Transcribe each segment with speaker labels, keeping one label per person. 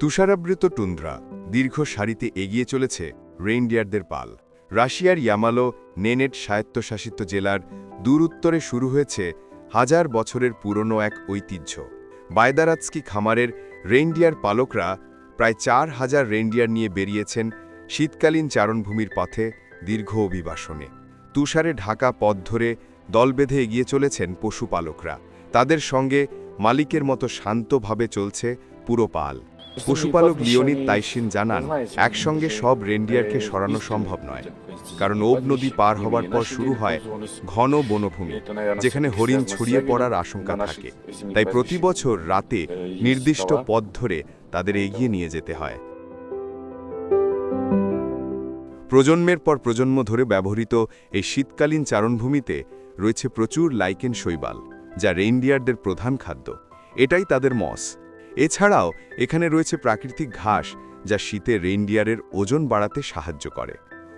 Speaker 1: তুষারাবৃত টুন্দ্রা দীর্ঘ সারিতে এগিয়ে চলেছে রেইনডিয়ারদের পাল। রাশিয়ার ইয়ামালো নেনেট স্বায়ত্তশাসিত জেলার দূর উত্তরে শুরু হয়েছে হাজার বছরের পুরনো এক ঐতিহ্য। বায়দারাৎস্কি খামারের রেইনডিয়ার পালকরা প্রায় চার হাজার রেইনডিয়ার নিয়ে বেরিয়েছেন শীতকালীন চারণভূমির পথে দীর্ঘ অভিবাসনে। তুষারে ঢাকা পথ ধরে দল বেঁধে এগিয়ে চলেছেন পশুপালকরা। তাদের সঙ্গে মালিকের মতো শান্তভাবে চলছে পুরো পাল। পশুপালক লিওনিদ তাইসিন জানান একসঙ্গে সব রেন্ডিয়ারকে সরানো সম্ভব নয় কারণ ওব নদী পার হবার পর শুরু হয় ঘন বনভূমি যেখানে হরিণ ছড়িয়ে পড়ার আশঙ্কা থাকে। তাই প্রতি বছর রাতে নির্দিষ্ট পথ ধরে তাদের এগিয়ে নিয়ে যেতে হয়। প্রজন্মের পর প্রজন্ম ধরে ব্যবহৃত এই শীতকালীন চারণভূমিতে রয়েছে প্রচুর লাইকেন শৈবাল যা রেইনডিয়ারদের প্রধান খাদ্য। এটাই তাদের মস। এছাড়াও এখানে রয়েছে প্রাকৃতিক ঘাস যা শীতে রেইনডিয়ারের ওজন বাড়াতে সাহায্য করে।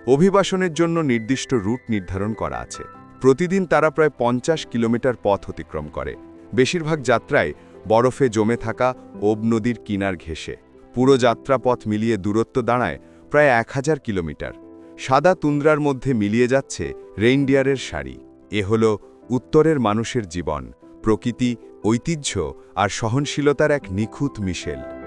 Speaker 1: অভিবাসনের জন্য নির্দিষ্ট রুট নির্ধারণ করা আছে। প্রতিদিন তারা প্রায় পঞ্চাশ কিলোমিটার পথ অতিক্রম করে। বেশিরভাগ যাত্রায় বরফে জমে থাকা ওব নদীর কিনার ঘেঁষে। পুরো যাত্রাপথ মিলিয়ে দূরত্ব দাঁড়ায় প্রায় এক হাজার কিলোমিটার। সাদা তুন্দ্রার মধ্যে মিলিয়ে যাচ্ছে রেইনডিয়ারের শাড়ি এ হল উত্তরের মানুষের জীবন, প্রকৃতি ঐতিহ্য আর সহনশীলতার এক নিখুঁত মিশেল।